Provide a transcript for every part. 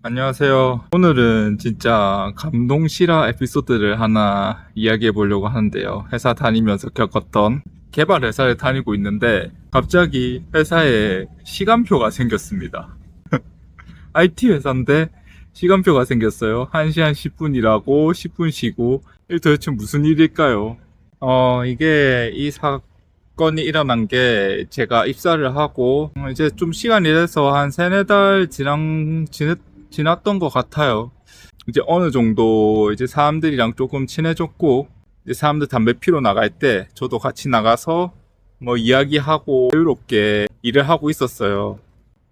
안녕하세요. 오늘은 진짜 감동 실화 에피소드를 하나 이야기해 보려고 하는데요. 회사 다니면서 겪었던 개발 회사를 다니고 있는데 갑자기 회사에 시간표가 생겼습니다. IT 회사인데 시간표가 생겼어요. 1시 한 10분이라고 10분 쉬고 이게 도대체 무슨 일일까요? 어, 이게 이 사건이 일어난 게 제가 입사를 하고 어, 이제 좀 시간이 돼서 한 세네 달 지난, 지냈, 지났던 것 같아요. 이제 어느 정도 이제 사람들이랑 조금 친해졌고 이제 사람들 담배 피러 나갈 때 저도 같이 나가서 뭐 이야기하고 자유롭게 일을 하고 있었어요.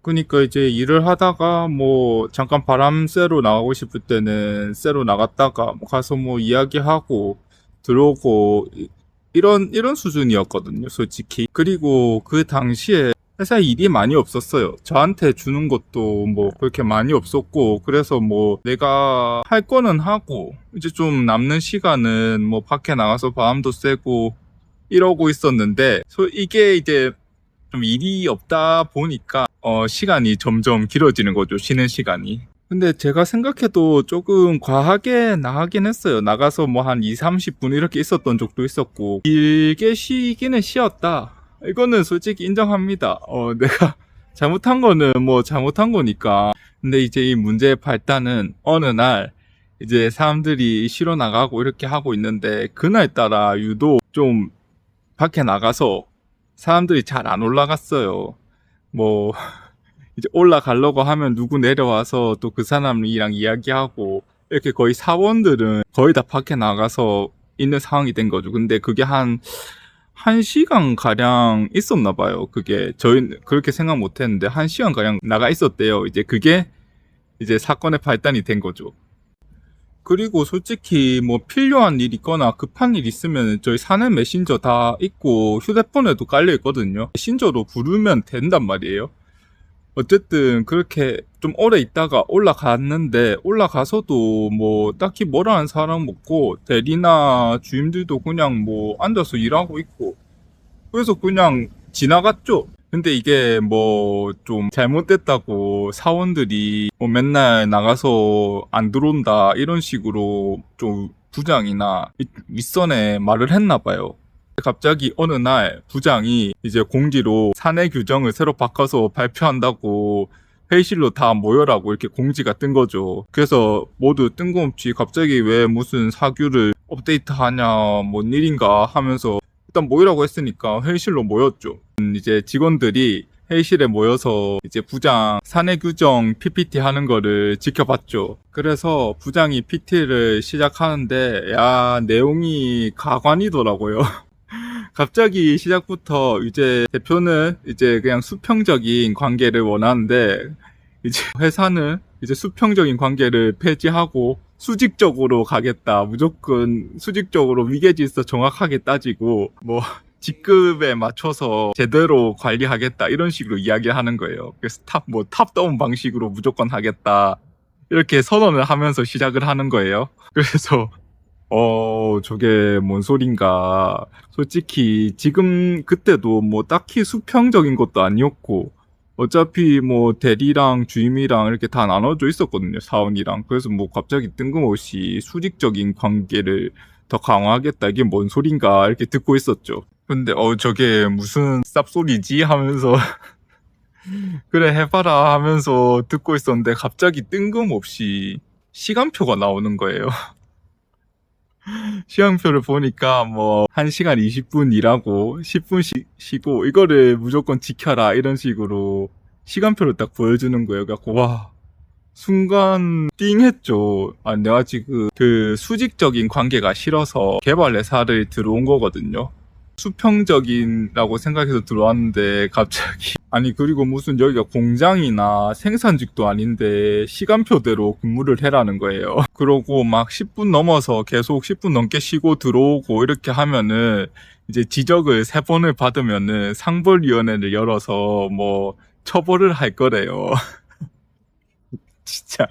그러니까 이제 일을 하다가 뭐 잠깐 바람 쐬러 나가고 싶을 때는 쐬러 나갔다가 뭐 가서 뭐 이야기하고 들어오고 이- 이런 이런 수준이었거든요, 솔직히. 그리고 그 당시에 회사에 일이 많이 없었어요. 저한테 주는 것도 뭐 그렇게 많이 없었고, 그래서 뭐 내가 할 거는 하고, 이제 좀 남는 시간은 뭐 밖에 나가서 바람도 쐬고 이러고 있었는데, 소 이게 이제 좀 일이 없다 보니까 어, 시간이 점점 길어지는 거죠. 쉬는 시간이. 근데 제가 생각해도 조금 과하게 나가긴 했어요. 나가서 뭐 한 2, 30분 이렇게 있었던 적도 있었고, 길게 쉬기는 쉬었다. 이거는 솔직히 인정합니다. 어, 내가 잘못한 거는 뭐 잘못한 거니까. 근데 이제 이 문제의 발단은 어느 날 이제 사람들이 쉬러 나가고 이렇게 하고 있는데, 그날 따라 유독 좀 밖에 나가서 사람들이 잘 안 올라갔어요. 뭐, 이제 올라가려고 하면 누구 내려와서 또 그 사람이랑 이야기하고, 이렇게 거의 사원들은 거의 다 밖에 나가서 있는 상황이 된 거죠. 근데 그게 한, 한 시간 가량 있었나 봐요. 그게 저희는 그렇게 생각 못 했는데 한 시간 가량 나가 있었대요. 이제 그게 이제 사건의 발단이 된 거죠. 그리고 솔직히 뭐 필요한 일 있거나 급한 일 있으면 저희 사내 메신저 다 있고 휴대폰에도 깔려 있거든요. 메신저로 부르면 된단 말이에요. 어쨌든 그렇게 좀 오래 있다가 올라갔는데 올라가서도 뭐 딱히 뭐라 하는 사람 없고 대리나 주임들도 그냥 뭐 앉아서 일하고 있고 그래서 그냥 지나갔죠. 근데 이게 뭐 좀 잘못됐다고 사원들이 뭐 맨날 나가서 안 들어온다 이런 식으로 좀 부장이나 이- 윗선에 말을 했나 봐요. 갑자기 어느 날 부장이 이제 공지로 사내 규정을 새로 바꿔서 발표한다고 회의실로 다 모여라고 이렇게 공지가 뜬 거죠. 그래서 모두 뜬금없이 갑자기 왜 무슨 사규를 업데이트하냐, 뭔 일인가 하면서 일단 모이라고 했으니까 회의실로 모였죠. 음, 이제 직원들이 회의실에 모여서 이제 부장 사내 규정 PPT 하는 거를 지켜봤죠. 그래서 부장이 PT를 시작하는데 야 내용이 가관이더라고요. 갑자기 시작부터 이제 대표는 이제 그냥 수평적인 관계를 원하는데 이제 회사는 이제 수평적인 관계를 폐지하고 수직적으로 가겠다. 무조건 수직적으로 위계질서 정확하게 따지고 뭐 직급에 맞춰서 제대로 관리하겠다 이런 식으로 이야기하는 거예요. 그래서 탑뭐 탑다운 방식으로 무조건 하겠다 이렇게 선언을 하면서 시작을 하는 거예요. 그래서 어 저게 뭔 소린가. 솔직히 지금 그때도 뭐 딱히 수평적인 것도 아니었고 어차피 뭐 대리랑 주임이랑 이렇게 다 나눠져 있었거든요 사원이랑. 그래서 뭐 갑자기 뜬금없이 수직적인 관계를 더 강화하겠다 이게 뭔 소린가 이렇게 듣고 있었죠. 근데 어 저게 무슨 쌉소리지 하면서 그래 해봐라 하면서 듣고 있었는데 갑자기 뜬금없이 시간표가 나오는 거예요 시간표를 보니까 뭐 1시간 20분 일하고 10분 쉬, 쉬고 이거를 무조건 지켜라 이런 식으로 시간표를 딱 보여주는 거예요. 그래갖고 와 순간 띵했죠. 아 내가 지금 그 수직적인 관계가 싫어서 개발 회사를 들어온 거거든요. 수평적인라고 생각해서 들어왔는데 갑자기 아니 그리고 무슨 여기가 공장이나 생산직도 아닌데 시간표대로 근무를 해라는 거예요. 그러고 막 10분 넘어서 계속 10분 넘게 쉬고 들어오고 이렇게 하면은 이제 지적을 세 번을 받으면은 상벌위원회를 열어서 뭐 처벌을 할 거래요. 진짜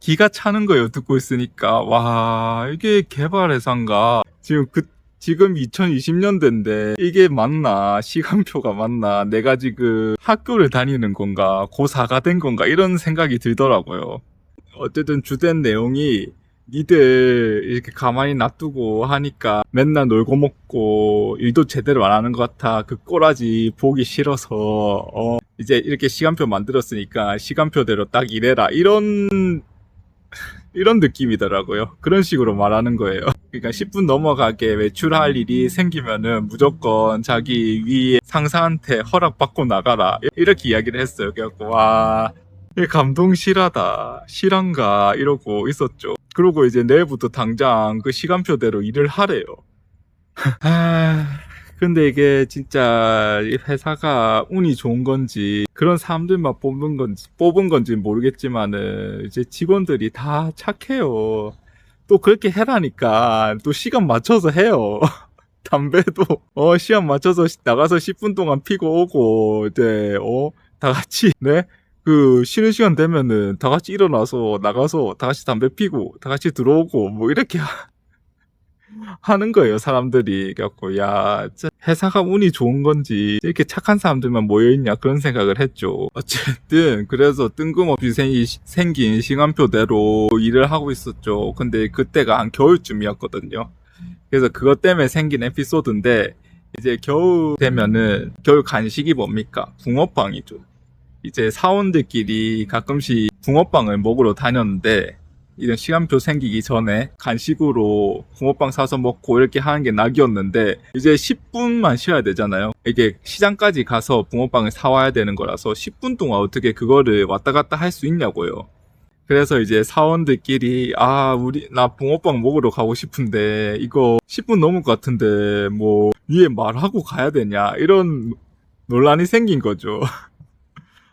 기가 차는 거예요 듣고 있으니까 와 이게 개발 회사인가 지금 그 지금 2020년대인데 이게 맞나? 시간표가 맞나? 내가 지금 학교를 다니는 건가? 고4가 된 건가? 이런 생각이 들더라고요. 어쨌든 주된 내용이 니들 이렇게 가만히 놔두고 하니까 맨날 놀고 먹고 일도 제대로 안 하는 것 같아. 그 꼬라지 보기 싫어서 어 이제 이렇게 시간표 만들었으니까 시간표대로 딱 일해라. 이런 이런 느낌이더라고요. 그런 식으로 말하는 거예요. 그러니까 10분 넘어가게 외출할 일이 생기면은 무조건 자기 위에 상사한테 허락받고 나가라. 이렇게 이야기를 했어요. 그래갖고 와이 감동 실하다. 실한가 이러고 있었죠. 그리고 이제 내일부터 당장 그 시간표대로 일을 하래요. 아, 근데 이게 진짜 이 회사가 운이 좋은 건지 그런 사람들만 뽑는 건지 뽑은 건지 모르겠지만은 이제 직원들이 다 착해요. 또 그렇게 해라니까 또 시간 맞춰서 해요. 담배도 어 시간 맞춰서 시- 나가서 10분 동안 피고 오고 이제 어다 같이 네 그 쉬는 시간 되면은 다 같이 일어나서 나가서 다 같이 담배 피고 다 같이 들어오고 뭐 이렇게 하는 거예요 사람들이. 그래갖고 야 회사가 운이 좋은 건지 이렇게 착한 사람들만 모여 있냐 그런 생각을 했죠. 어쨌든 그래서 뜬금없이 생긴 시간표대로 일을 하고 있었죠. 근데 그때가 한 겨울쯤이었거든요. 그래서 그것 때문에 생긴 에피소드인데 이제 겨울 되면은 겨울 간식이 뭡니까? 붕어빵이죠. 이제 사원들끼리 가끔씩 붕어빵을 먹으러 다녔는데 이런 시간표 생기기 전에 간식으로 붕어빵 사서 먹고 이렇게 하는 게 낙이었는데 이제 10분만 쉬어야 되잖아요. 이게 시장까지 가서 붕어빵을 사와야 되는 거라서 10분 동안 어떻게 그거를 왔다 갔다 할 수 있냐고요. 그래서 이제 사원들끼리 아 우리 나 붕어빵 먹으러 가고 싶은데 이거 10분 넘을 것 같은데 뭐 위에 말하고 가야 되냐 이런 논란이 생긴 거죠.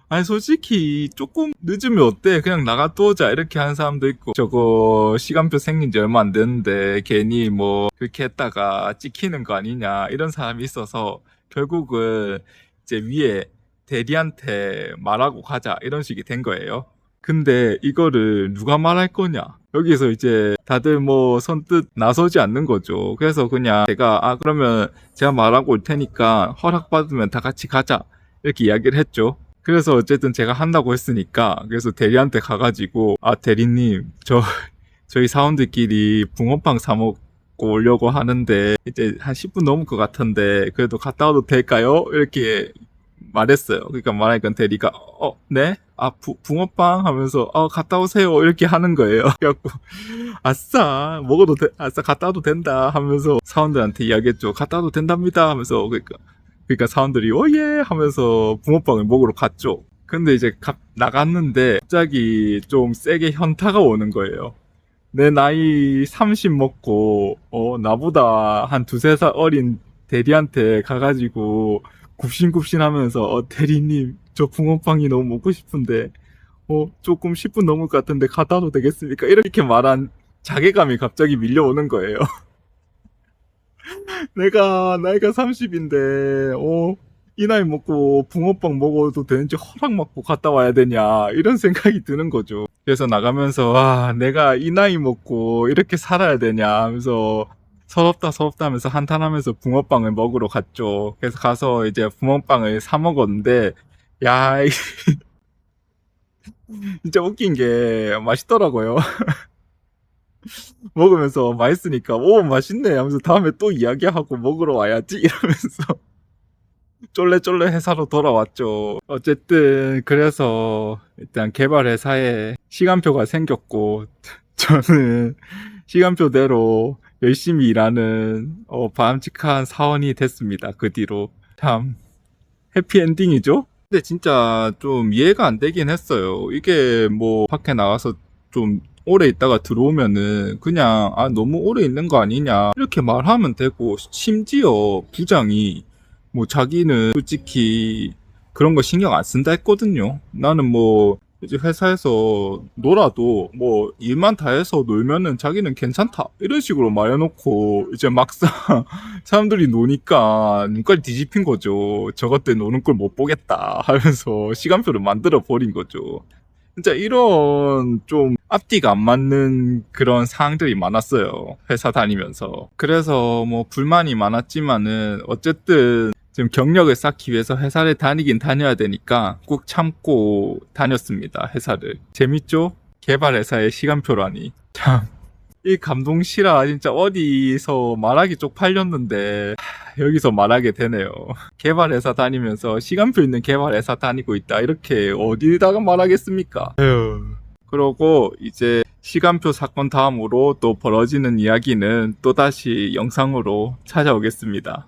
아니 솔직히 조금 늦으면 어때? 그냥 나가두자. 이렇게 하는 사람도 있고. 저거 시간표 생긴 지 얼마 안 됐는데 괜히 뭐 그렇게 했다가 찍히는 거 아니냐. 이런 사람이 있어서 결국은 이제 위에 대리한테 말하고 가자. 이런 식이 된 거예요. 근데 이거를 누가 말할 거냐? 여기서 이제 다들 뭐 선뜻 나서지 않는 거죠. 그래서 그냥 제가 아 그러면 제가 말하고 올 테니까 허락받으면 다 같이 가자. 이렇게 이야기를 했죠 그래서 어쨌든 제가 한다고 했으니까 그래서 대리한테 가가지고 아 대리님 저 저희 사원들끼리 붕어빵 사 먹고 오려고 하는데 이제 한 10분 넘을 것 같은데 그래도 갔다 와도 될까요? 이렇게 말했어요. 그러니까 말하니까 대리가 어 네? 아 부, 붕어빵 하면서 어 갔다 오세요 이렇게 하는 거예요. 그래갖고 아싸 먹어도 돼 아싸 갔다 와도 된다 하면서 사원들한테 이야기했죠. 갔다 와도 된답니다 하면서 그러니까 그러니까 사람들이 오예 하면서 붕어빵을 먹으러 갔죠. 근데 이제 갑- 나갔는데 갑자기 좀 세게 현타가 오는 거예요. 내 나이 30 먹고 어 나보다 한 두세 살 어린 대리한테 가가지고 굽신굽신 하면서 어 대리님 저 붕어빵이 너무 먹고 싶은데 어 조금 10분 넘을 것 같은데 갔다 와도 되겠습니까? 이렇게 말한 자괴감이 갑자기 밀려오는 거예요. 내가 나이가 30인데 어, 이 나이 먹고 붕어빵 먹어도 되는지 허락 받고 갔다 와야 되냐 이런 생각이 드는 거죠. 그래서 나가면서 와 내가 이 나이 먹고 이렇게 살아야 되냐 하면서 서럽다 서럽다 하면서 한탄하면서 붕어빵을 먹으러 갔죠. 그래서 가서 이제 붕어빵을 사 먹었는데 야 이- 진짜 웃긴 게 맛있더라고요. 먹으면서 맛있으니까 오 맛있네 하면서 다음에 또 이야기하고 먹으러 와야지 이러면서 쫄래쫄래 회사로 돌아왔죠. 어쨌든 그래서 일단 개발 회사에 시간표가 생겼고 저는 시간표대로 열심히 일하는 어, 바람직한 사원이 됐습니다. 그 뒤로 참 해피엔딩이죠. 근데 진짜 좀 이해가 안 되긴 했어요. 이게 뭐 밖에 나가서 좀 오래 있다가 들어오면은 그냥 아 너무 오래 있는 거 아니냐 이렇게 말하면 되고 심지어 부장이 뭐 자기는 솔직히 그런 거 신경 안 쓴다 했거든요. 나는 뭐 이제 회사에서 놀아도 뭐 일만 다 해서 놀면은 자기는 괜찮다 이런 식으로 말해놓고 이제 막상 사람들이 노니까 눈깔이 뒤집힌 거죠. 저것 때 노는 걸 못 보겠다 하면서 시간표를 만들어 버린 거죠. 진짜 이런 좀 앞뒤가 안 맞는 그런 상황들이 많았어요. 회사 다니면서. 그래서 뭐 불만이 많았지만은 어쨌든 지금 경력을 쌓기 위해서 회사를 다니긴 다녀야 되니까 꾹 참고 다녔습니다. 회사를. 재밌죠? 개발 회사의 시간표라니. 참. 이 감동시라 진짜 어디서 말하기 쪽팔렸는데 하, 여기서 말하게 되네요. 개발 회사 다니면서 시간표 있는 개발 회사 다니고 있다. 이렇게 어디다가 말하겠습니까? 에휴. 그러고 이제 시간표 사건 다음으로 또 벌어지는 이야기는 또다시 영상으로 찾아오겠습니다.